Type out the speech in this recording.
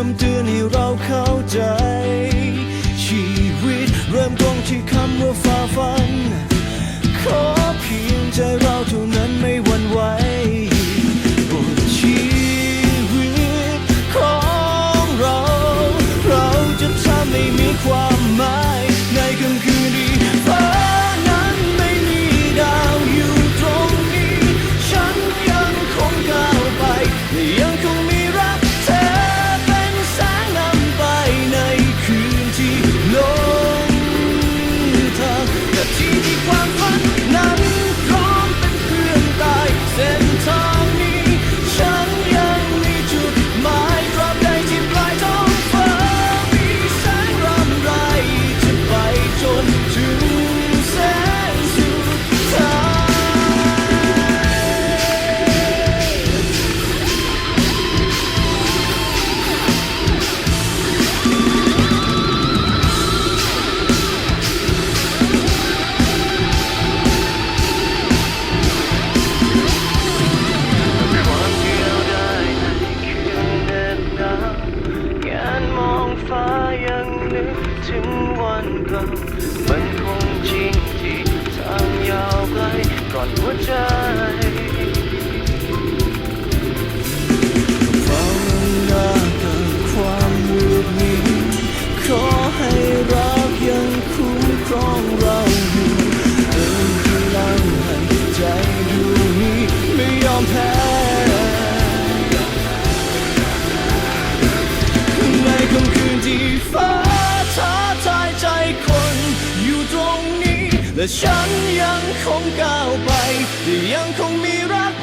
คำเตือนให้เราเข้าใจ ชีวิตเริ่มต้นที่คำว่าฝ่าฟัน ขอเพียงใจเราเท่านั้นไม่หวั่นไหวบนชีวิตของเรา เราจะทำให้มีความ 千万个门 และฉันยังคงก้าวไป ยังคงมีรัก